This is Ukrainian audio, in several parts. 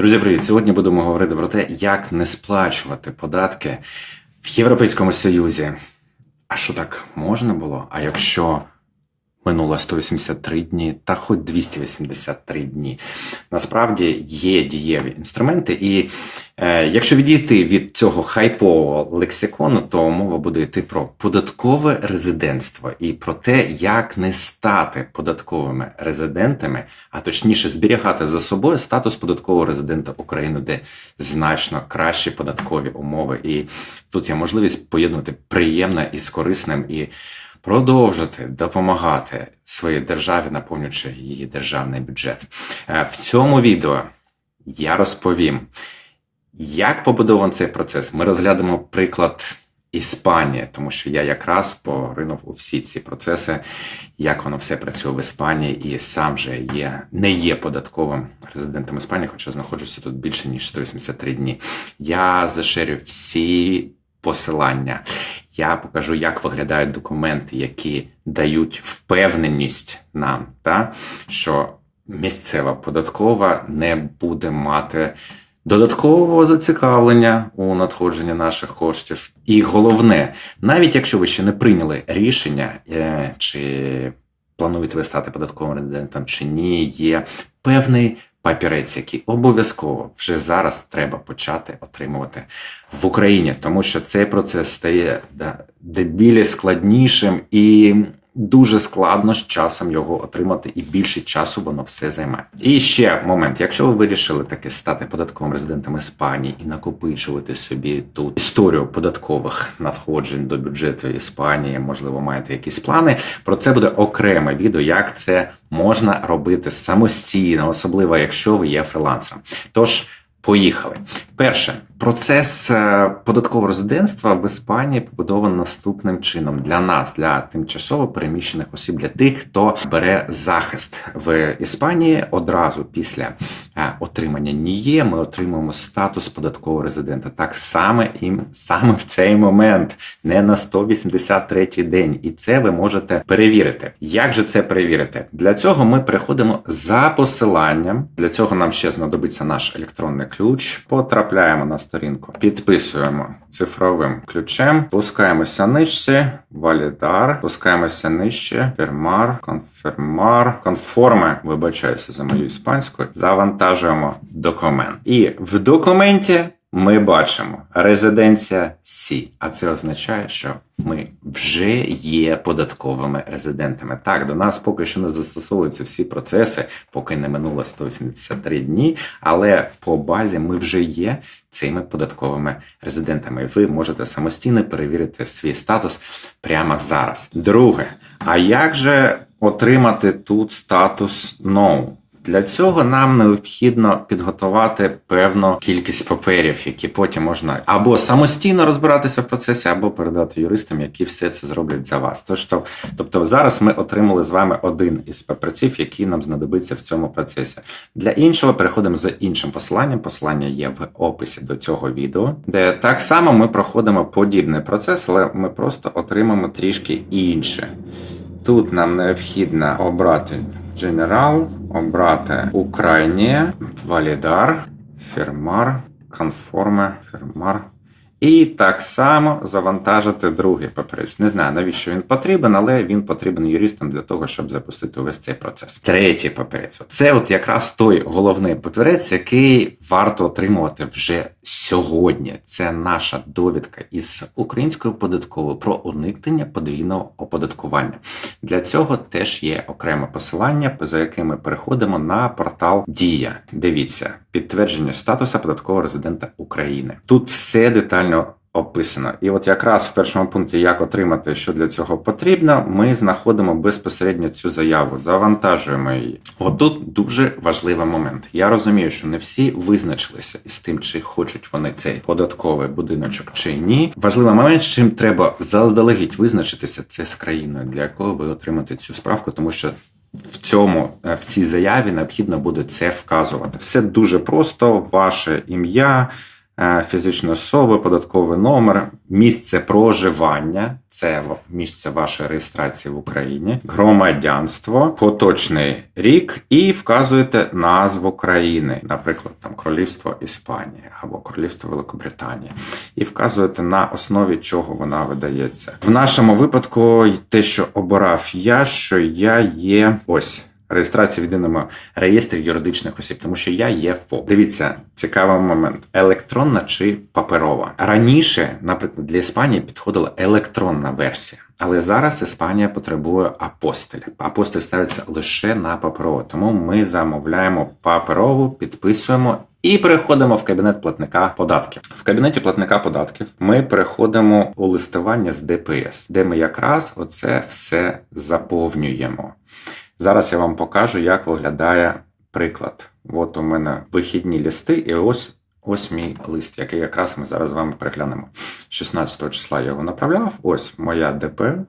Друзі, привіт! Сьогодні будемо говорити про те, як не сплачувати податки в Європейському Союзі. А що так можна було? А якщо минуло 183 дні та хоч 283 дні, насправді є дієві інструменти, і е, якщо відійти від цього хайпового лексикону, то мова буде йти про податкове резидентство і про те, як не стати податковими резидентами, а точніше зберігати за собою статус податкового резидента України, де значно кращі податкові умови. І тут є можливість поєднувати приємне із корисним і продовжити допомагати своїй державі, наповнюючи її державний бюджет. Е, В цьому відео я розповім, як побудований цей процес. Ми розглянемо приклад Іспанії, тому що я якраз поринув у всі ці процеси, як воно все працює в Іспанії, і сам же є, не є податковим резидентом Іспанії, хоча знаходжуся тут більше ніж 183 дні. Я заширю всі посилання. Я покажу, як виглядають документи, які дають впевненість нам, та, що місцева податкова не буде мати додаткового зацікавлення у надходженні наших коштів. І головне, навіть якщо ви ще не прийняли рішення, е, чи плануєте ви стати податковим резидентом чи ні, є певний папірець, який обов'язково вже зараз треба почати отримувати в Україні, тому що цей процес стає дебілі складнішим і дуже складно з часом його отримати, і більше часу воно все займає. І ще момент: якщо ви вирішили таки стати податковим резидентом Іспанії і накопичувати собі тут історію податкових надходжень до бюджету Іспанії, можливо, маєте якісь плани. Про це буде окреме відео, як це можна робити самостійно, особливо якщо ви є фрилансером. Тож. Поїхали. Перше, процес е, податкового резидентства в Іспанії побудований наступним чином. Для нас, для тимчасово переміщених осіб, для тих, хто бере захист. В Іспанії одразу після отримання НІЄ, ми отримуємо статус податкового резидента. Так саме і саме в цей момент, не на 183 день. І це ви можете перевірити. Як же це перевірити? Для цього ми переходимо за посиланням. Для цього нам ще знадобиться наш електронний ключ. Потрапляємо на сторінку, підписуємо цифровим ключем, спускаємося нижче, валідар, спускаємося нижче, фермар, конфермар, конформи, вибачаюся за мою іспанську, завантажуємо документ. І в документі ми бачимо резиденція Сі, а це означає, що ми вже є податковими резидентами. Так, до нас поки що не застосовуються всі процеси, поки не минуло 183 дні. Але по базі ми вже є цими податковими резидентами. Ви можете самостійно перевірити свій статус прямо зараз. Друге, а як же отримати тут статус No? Для цього нам необхідно підготувати певну кількість паперів, які потім можна або самостійно розбиратися в процесі, або передати юристам, які все це зроблять за вас. Тож то, тобто, зараз ми отримали з вами один із папірців, який нам знадобиться в цьому процесі. Для іншого переходимо за іншим посиланням. Посилання є в описі до цього відео, де так само ми проходимо подібний процес, але ми просто отримаємо трішки інше. Тут нам необхідно обрати General, обрати Україні, Валідар, Фермар, Конформе, Фермар. І так само завантажити другий папірець. Не знаю, навіщо він потрібен, але він потрібен юристам для того, щоб запустити увесь цей процес. Третій папірець. Це от якраз той головний папірець, який варто отримувати вже сьогодні. Це наша довідка із українською податковою про уникнення подвійного оподаткування. Для цього теж є окреме посилання, за яким ми переходимо на портал Дія. Дивіться, підтвердження статуса податкового резидента України. Тут все детально описано. І от якраз в першому пункті, як отримати, що для цього потрібно, ми знаходимо безпосередньо цю заяву, завантажуємо її. Отут дуже важливий момент. Я розумію, що не всі визначилися із тим, чи хочуть вони цей податковий будиночок чи ні. Важливий момент, з чим треба заздалегідь визначитися, це з країною, для якої ви отримаєте цю справку, тому що. В цьому е, в цій заяві необхідно буде це вказувати. Все дуже просто, ваше ім'я, фізичної особи, податковий номер, місце проживання, це місце вашої реєстрації в Україні, громадянство, поточний рік і вказуєте назву країни, наприклад, там Королівство Іспанії або Королівство Великобританії, і вказуєте на основі чого вона видається. В нашому випадку те, що обирав я, що я є ось. Реєстрація в єдиному реєстрі юридичних осіб, тому що я є ФОП. Дивіться, цікавий момент: електронна чи паперова. Раніше, наприклад, для Іспанії підходила електронна версія, але зараз Іспанія потребує апостиля. Апостиль ставиться лише на паперово, тому ми замовляємо паперову, підписуємо. І переходимо в кабінет платника податків. В кабінеті платника податків ми переходимо у листування з ДПС, де ми якраз оце все заповнюємо. Зараз я вам покажу, як виглядає приклад. От у мене вихідні листи, і ось ось мій лист, який якраз ми зараз з вами переглянемо. 16 числа я його направляв. Ось моя ДПУ.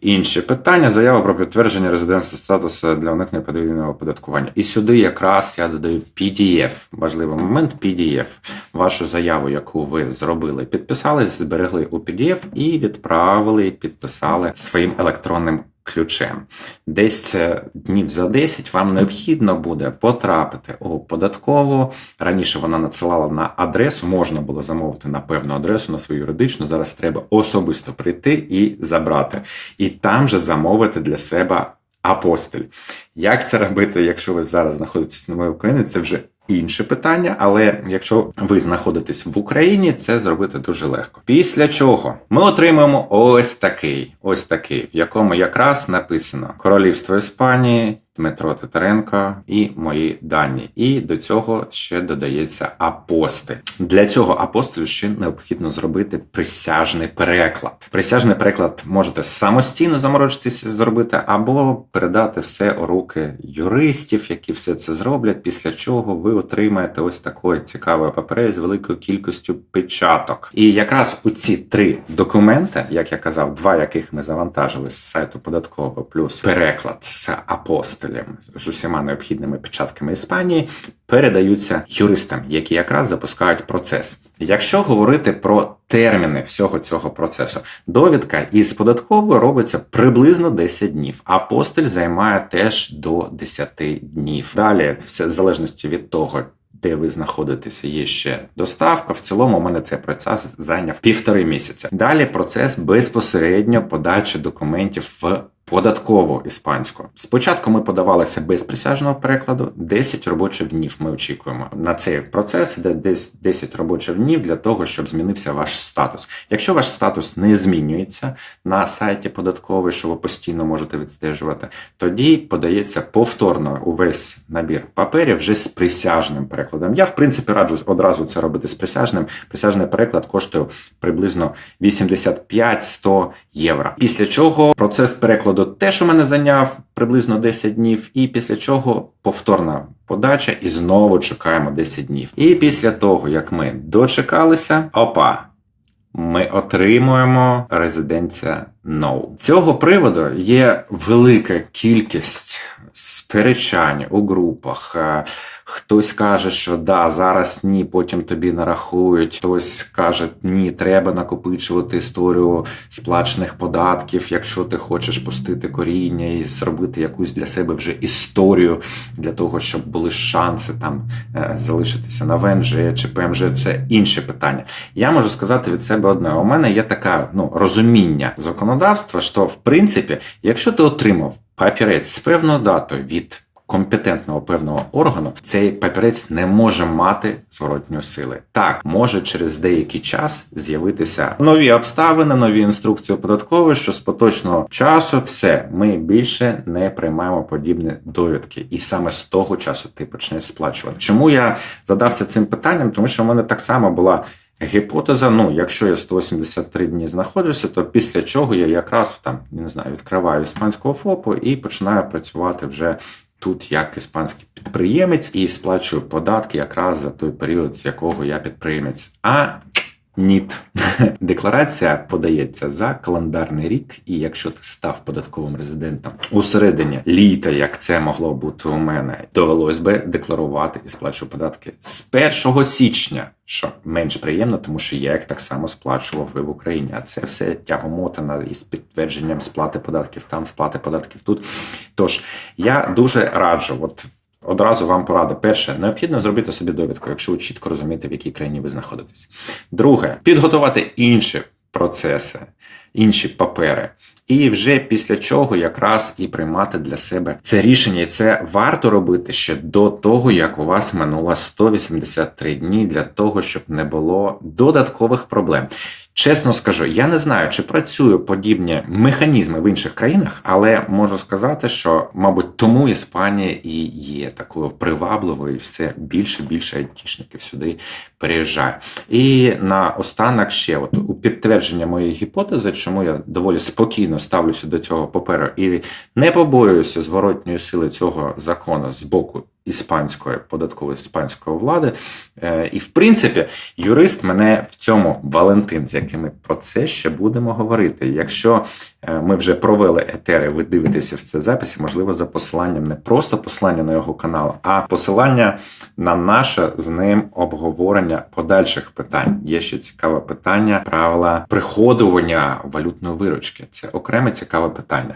Інші питання, заява про підтвердження резидентства статусу для уникнення подвійного оподаткування. І сюди якраз я додаю PDF. Важливий момент PDF. Вашу заяву, яку ви зробили, підписали, зберегли у PDF і відправили, підписали своїм електронним ключем. Десь е, днів за 10 вам необхідно буде потрапити у податкову. Раніше вона надсилала на адресу, можна було замовити на певну адресу, на свою юридичну. Зараз треба особисто прийти і забрати. І там же замовити для себе апостиль. Як це робити, якщо ви зараз знаходитесь на моїй Україні, це вже інше питання. Але якщо ви знаходитесь в Україні, це зробити дуже легко. Після чого ми отримаємо ось такий, ось такий, в якому якраз написано Королівство Іспанії. Дмитро Титаренко і мої дані. І до цього ще додається апостиль. Для цього апостилю ще необхідно зробити присяжний переклад. Присяжний переклад можете самостійно заморочитися зробити, або передати все у руки юристів, які все це зроблять. Після чого ви отримаєте ось такої цікавої папери з великою кількістю печаток. І якраз у ці три документи, як я казав, два яких ми завантажили з сайту податкового, плюс переклад з апостилем з усіма необхідними печатками Іспанії, передаються юристам, які якраз запускають процес. Якщо говорити про терміни всього цього процесу, довідка із податковою робиться приблизно 10 днів. Апостиль займає теж до 10 днів. Далі, все в залежності від того. Де ви знаходитеся, є ще доставка. В цілому у мене цей процес зайняв півтори місяця. Далі процес безпосередньо подачі документів в податкову іспанську. Спочатку ми подавалися без присяжного перекладу. 10 робочих днів ми очікуємо. На цей процес йде десь 10 робочих днів для того, щоб змінився ваш статус. Якщо ваш статус не змінюється на сайті податковий, що ви постійно можете відстежувати, тоді подається повторно увесь набір паперів вже з присяжним перекладом. Я, в принципі, раджу одразу це робити з присяжним. Присяжний переклад коштує приблизно 85-100 євро. Після чого процес перекладу теж що мене зайняв приблизно 10 днів, і після чого повторна подача, і знову чекаємо 10 днів. І після того, як ми дочекалися, опа. Ми отримуємо резиденція No. Цього приводу є велика кількість сперечань у групах. Е, Хтось каже, що да, зараз ні, потім тобі нарахують. Хтось каже, ні, треба накопичувати історію сплачених податків, якщо ти хочеш пустити коріння і зробити якусь для себе вже історію для того, щоб були шанси там е, залишитися на ВНЖ чи ПМЖ. Це інше питання. Я можу сказати від себе одне: у мене є таке ну, розуміння законодавства, що в принципі, якщо ти отримав папірець з певною датою від компетентного певного органу, цей папірець не може мати зворотньої сили. Так, може через деякий час з'явитися нові обставини, нові інструкції податкової, що з поточного часу все ми більше не приймаємо подібні довідки, і саме з того часу ти почнеш сплачувати. Чому я задався цим питанням? Тому що в мене так само була. Гіпотеза, ну, якщо я 183 дні знаходжуся, то після чого я якраз там не знаю, відкриваю іспанського ФОПу і починаю працювати вже тут як іспанський підприємець і сплачую податки якраз за той період, з якого я підприємець. А Ніт. Декларація подається за календарний рік, і якщо ти став податковим резидентом у середині літа, як це могло бути у мене, довелось би декларувати і сплачувати податки з 1 січня, що менш приємно, тому що я їх так само сплачував і в Україні. А це все тягомотано із підтвердженням сплати податків там, сплати податків тут. Тож я дуже раджу, от Одразу вам порада. Перше, необхідно зробити собі довідку, якщо ви чітко розумієте, в якій країні ви знаходитесь. Друге, підготувати інші процеси, інші папери. І вже після чого якраз і приймати для себе це рішення. І це варто робити ще до того, як у вас минуло 183 дні для того, щоб не було додаткових проблем. Чесно скажу, я не знаю, чи працюють подібні механізми в інших країнах, але можу сказати, що, мабуть, тому Іспанія і є такою привабливою, і все більше і більше айтішників сюди переїжджає. І на останок ще, от у підтвердження моєї гіпотези, чому я доволі спокійно ставлюся до цього паперу. І не побоююся зворотньої сили цього закону з боку іспанської податкової іспанської влади. Е, І в принципі, юрист мене в цьому Валентин, з яким ми про це ще будемо говорити. Якщо е, ми вже провели етери, ви дивитеся в це записі, можливо, за посиланням не просто посилання на його канал, а посилання на наше з ним обговорення подальших питань. Є ще цікаве питання правила приходування валютної виручки. Це окреме цікаве питання.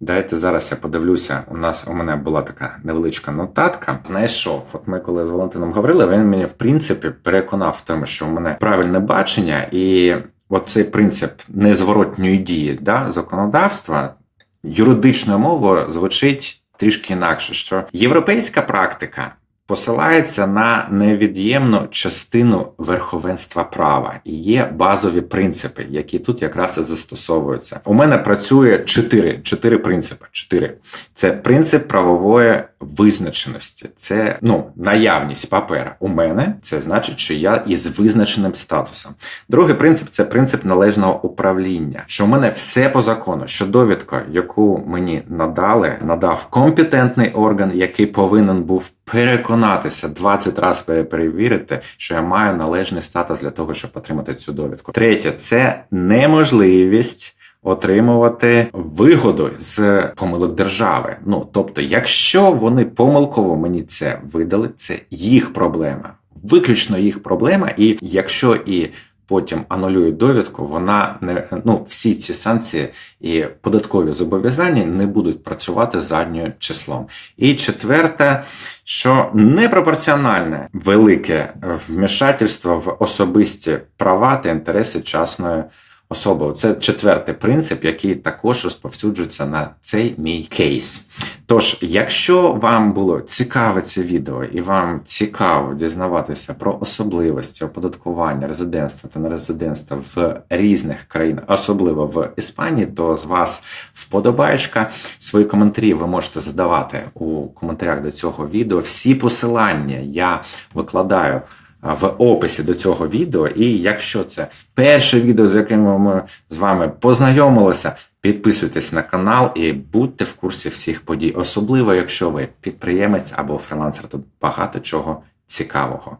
Дайте зараз я подивлюся. У нас у мене була така невеличка нотатка. Знайшов. От ми коли з Валентином говорили, він мені в принципі переконав в тому, що у мене правильне бачення, і от цей принцип незворотньої дії да, законодавства юридичною мовою звучить трішки інакше, що європейська практика. Посилається на невід'ємну частину верховенства права і є базові принципи, які тут якраз і застосовуються. У мене працює чотири чотири принципи. Чотири це принцип правової визначеності, це ну наявність папера. У мене це значить, що я із визначеним статусом. Другий принцип це принцип належного управління. Що у мене все по закону, що довідка, яку мені надали, надав компетентний орган, який повинен був переконатися 20 разів перевірити, що я маю належний статус для того, щоб отримати цю довідку. Третє це неможливість. Отримувати вигоду з помилок держави. Ну тобто, якщо вони помилково мені це видали, це їх проблема, виключно їх проблема. І якщо і потім анулюють довідку, вона не ну всі ці санкції і податкові зобов'язання не будуть працювати задньою числом. І четверте, що непропорціональне велике вмішательство в особисті права та інтереси частної особи. Це четвертий принцип, який також розповсюджується на цей мій кейс. Тож, якщо вам було цікаве це відео і вам цікаво дізнаватися про особливості оподаткування резидентства та нерезидентства в різних країнах, особливо в Іспанії, то з вас вподобаєчка. Свої коментарі ви можете задавати у коментарях до цього відео. Всі посилання я викладаю в описі до цього відео. І якщо це перше відео, з яким ми з вами познайомилися, підписуйтесь на канал і будьте в курсі всіх подій, особливо якщо ви підприємець або фрилансер. Тут багато чого цікавого.